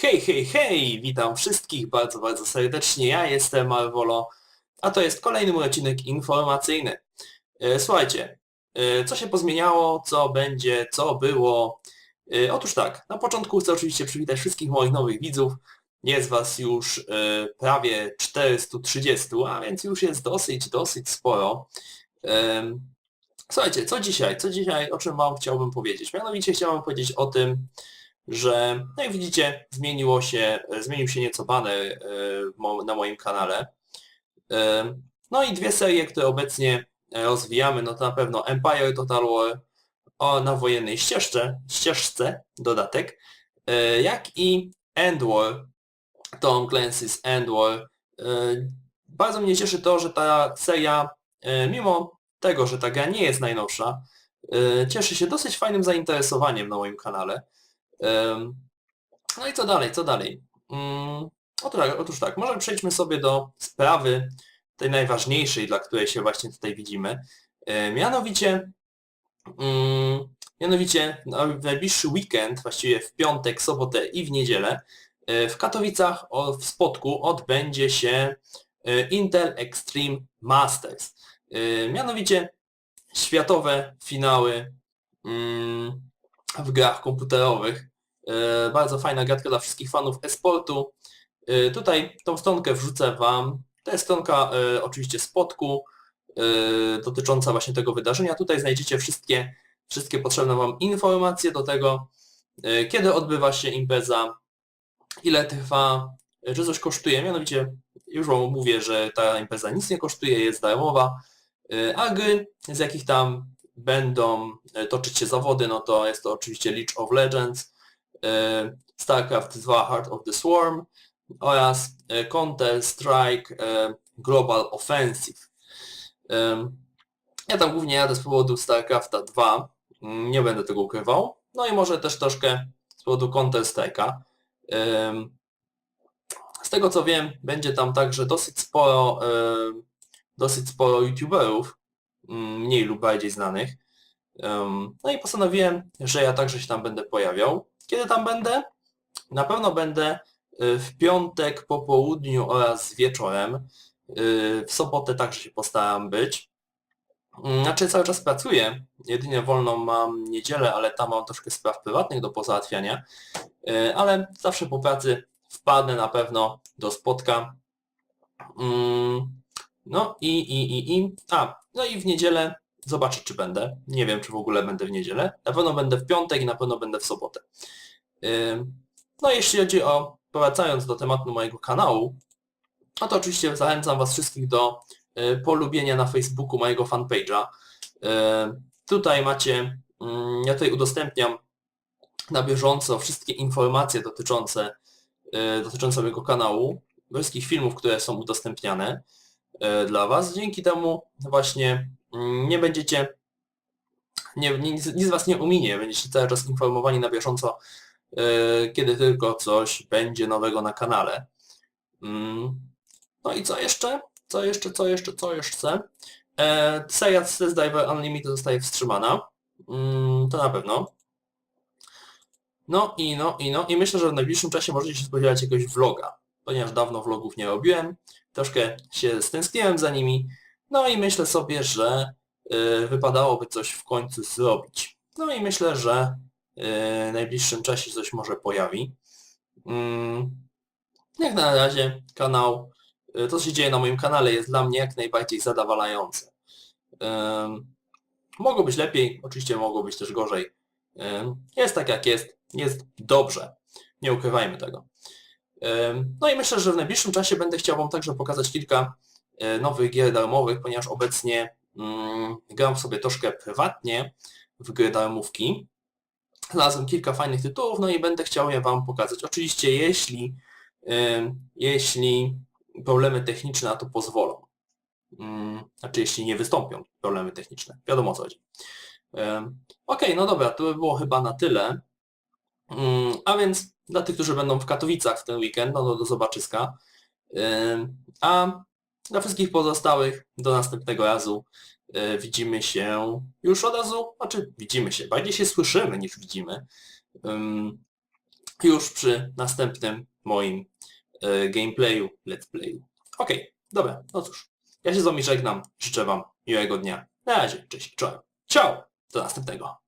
Hej, hej, hej! Witam wszystkich bardzo, bardzo serdecznie. Ja jestem Marvolo, a to jest kolejny mój odcinek informacyjny. E, Słuchajcie, e, co się pozmieniało, co będzie, co było? E, Otóż tak, na początku chcę oczywiście przywitać wszystkich moich nowych widzów. Jest Was już e, prawie 430, a więc już jest dosyć, dosyć sporo. Słuchajcie, co dzisiaj? Co dzisiaj, o czym Wam chciałbym powiedzieć? Mianowicie chciałbym powiedzieć o tym, że no jak widzicie zmieniło się, zmienił się nieco banner e, na moim kanale. No i dwie serie, które obecnie rozwijamy, no to na pewno Empire Total War o, na wojennej ścieżce, ścieżce, dodatek, e, jak i End War, Tom Clancy's End War. E, Bardzo mnie cieszy to, że ta seria, e, mimo tego, że ta gra nie jest najnowsza, e, cieszy się dosyć fajnym zainteresowaniem na moim kanale. No i co dalej, co dalej? Mm, Otóż tak, może przejdźmy sobie do sprawy tej najważniejszej, dla której się właśnie tutaj widzimy. Mianowicie, mm, mianowicie na- w najbliższy weekend, właściwie w piątek, sobotę i w niedzielę, w Katowicach w Spodku odbędzie się e, Intel Extreme Masters. E, Mianowicie światowe finały mm, w grach komputerowych. E, Bardzo fajna gadka dla wszystkich fanów e-sportu. E, Tutaj tą stronkę wrzucę Wam. To jest stronka e, oczywiście spotku e, dotycząca właśnie tego wydarzenia. Tutaj znajdziecie wszystkie, wszystkie potrzebne Wam informacje do tego, e, kiedy odbywa się impreza, ile trwa, e, czy coś kosztuje. Mianowicie już Wam mówię, że ta impreza nic nie kosztuje, jest darmowa, e, a gry, z jakich tam będą e, toczyć się zawody, no to jest to oczywiście League of Legends, StarCraft 2 Heart of the Swarm oraz Counter-Strike Global Offensive. Ja tam głównie jadę z powodu StarCrafta 2, mm, nie będę tego ukrywał, no i może też troszkę z powodu Counter-Strike'a. Z tego co wiem, będzie tam także dosyć sporo, dosyć sporo youtuberów, mm, mniej lub bardziej znanych. No i postanowiłem, że ja także się tam będę pojawiał. Kiedy tam będę? Na pewno będę y, w piątek po południu oraz wieczorem. Y, W sobotę także się postaram być. Mm, Znaczy cały czas pracuję, jedynie wolną mam niedzielę, ale tam mam troszkę spraw prywatnych do pozałatwiania. Y, Ale zawsze po pracy wpadnę na pewno do spotka. Mm, No i, i, i, i, a, no i w niedzielę zobaczę czy będę. Nie wiem czy w ogóle będę w niedzielę. Na pewno będę w piątek i na pewno będę w sobotę. Ym, No jeśli chodzi o, powracając do tematu mojego kanału, no to oczywiście zachęcam Was wszystkich do y, polubienia na Facebooku mojego fanpage'a. Tutaj macie, mm, ja tutaj udostępniam na bieżąco wszystkie informacje dotyczące, y, dotyczące mojego kanału, wszystkich filmów, które są udostępniane y, dla Was. Dzięki temu właśnie mm, nie będziecie, nie, nic, nic Was nie uminie, będziecie cały czas informowani na bieżąco, y, kiedy tylko coś będzie nowego na kanale. Mm, No i co jeszcze? Co jeszcze, co jeszcze, co jeszcze? E, seria Stress Diver Unlimited zostaje wstrzymana. Mm, to na pewno. No i no i no i myślę, że w najbliższym czasie możecie się spodziewać jakiegoś vloga, ponieważ dawno vlogów nie robiłem, troszkę się stęskniłem za nimi, no i myślę sobie, że y, wypadałoby coś w końcu zrobić. No i myślę, że y, w najbliższym czasie coś może pojawi. Mm, jak na razie kanał, y, to co się dzieje na moim kanale jest dla mnie jak najbardziej zadowalające. Ym, Mogło być lepiej, oczywiście mogło być też gorzej. Ym, Jest tak jak jest, jest dobrze. Nie ukrywajmy tego. No i myślę, że w najbliższym czasie będę chciał Wam także pokazać kilka e, nowych gier darmowych, ponieważ obecnie mm, gram sobie troszkę prywatnie w gry darmówki. Znalazłem kilka fajnych tytułów, no i będę chciał je Wam pokazać. Oczywiście jeśli, jeśli problemy techniczne na to pozwolą. Mm, Znaczy jeśli nie wystąpią problemy techniczne. Wiadomo co chodzi. Okej, no dobra, to by było chyba na tyle. Mm, A więc Dla tych, którzy będą w Katowicach w ten weekend, no to do zobaczyska. A dla wszystkich pozostałych do następnego razu y, widzimy się już od razu, znaczy widzimy się, bardziej się słyszymy niż widzimy. Już przy następnym moim y, gameplayu, let's playu. Okej, dobra, no cóż. Ja się z wami żegnam. Życzę wam miłego dnia. Na razie, cześć, czołem. Ciao! Do następnego.